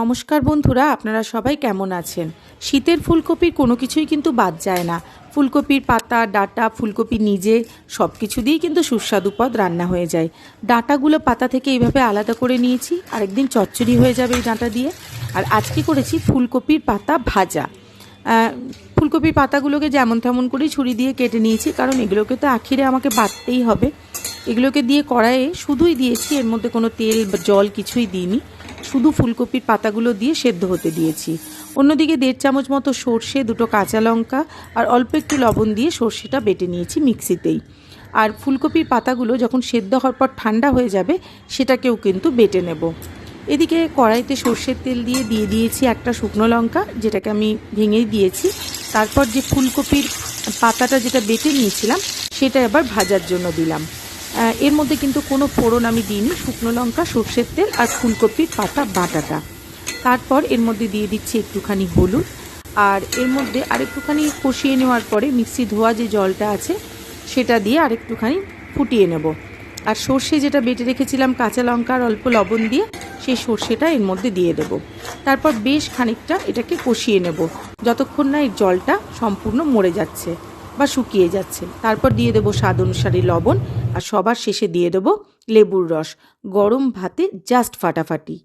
নমস্কার বন্ধুরা, আপনারা সবাই কেমন আছেন? শীতের ফুলকপির কোনো কিছুই কিন্তু বাদ যায় না। ফুলকপির পাতা, ডাটা, ফুলকপি নিজে সব কিছু দিয়েই কিন্তু সুস্বাদু পদ রান্না হয়ে যায়। ডাটাগুলো পাতা থেকে এইভাবে আলাদা করে নিয়েছি, আরেকদিন চচ্চড়ি হয়ে যাবে এই ডাঁটা দিয়ে। আর আজকে করেছি ফুলকপির পাতা ভাজা। ফুলকপির পাতাগুলোকে যেমন তেমন করেই ছুরি দিয়ে কেটে নিয়েছি, কারণ এগুলোকে তো আখিরে আমাকে বাটতেই হবে। এগুলোকে দিয়ে কড়াইয়ে শুধুই দিয়েছি, এর মধ্যে কোনো তেল বা জল কিছুই দিইনি। শুধু ফুলকপির পাতাগুলো দিয়ে সেদ্ধ হতে দিয়েছি। অন্যদিকে দেড় চামচ মতো সর্ষে, দুটো কাঁচা লঙ্কা আর অল্প একটু লবণ দিয়ে সর্ষেটা বেটে নিয়েছি মিক্সিতেই। আর ফুলকপির পাতাগুলো যখন সেদ্ধ হওয়ার পর ঠান্ডা হয়ে যাবে, সেটাকেও কিন্তু বেটে নেব। এদিকে কড়াইতে সর্ষের তেল দিয়ে দিয়ে দিয়েছি একটা শুকনো লঙ্কা, যেটাকে আমি ভেঙে দিয়েছি। তারপর যে ফুলকপির পাতাটা যেটা বেটে নিয়েছিলাম, সেটা এবার ভাজার জন্য দিলাম। এর মধ্যে কিন্তু কোনো ফোড়ন আমি দিইনি, শুকনো লঙ্কা, সর্ষের তেল আর ফুলকপির পাতা, বাটাটা। তারপর এর মধ্যে দিয়ে দিচ্ছি একটুখানি হলুদ। আর এর মধ্যে আরেকটুখানি কষিয়ে নেওয়ার পরে মিক্সি ধোয়া যে জলটা আছে, সেটা দিয়ে আরেকটুখানি ফুটিয়ে নেব। আর সর্ষে যেটা বেটে রেখেছিলাম কাঁচা লঙ্কা আর অল্প লবণ দিয়ে, সেই সর্ষেটা এর মধ্যে দিয়ে দেব। তারপর বেশ খানিকটা এটাকে কষিয়ে নেব, যতক্ষণ না এর জলটা সম্পূর্ণ মরে যাচ্ছে। বা শুকিয়ে যাচ্ছে। তারপর দিয়ে দেবো স্বাদ অনুসারে লবণ আর সবার শেষে দিয়ে দেবো লেবুর রস। গরম ভাতে জাস্ট ফাটাফাটি।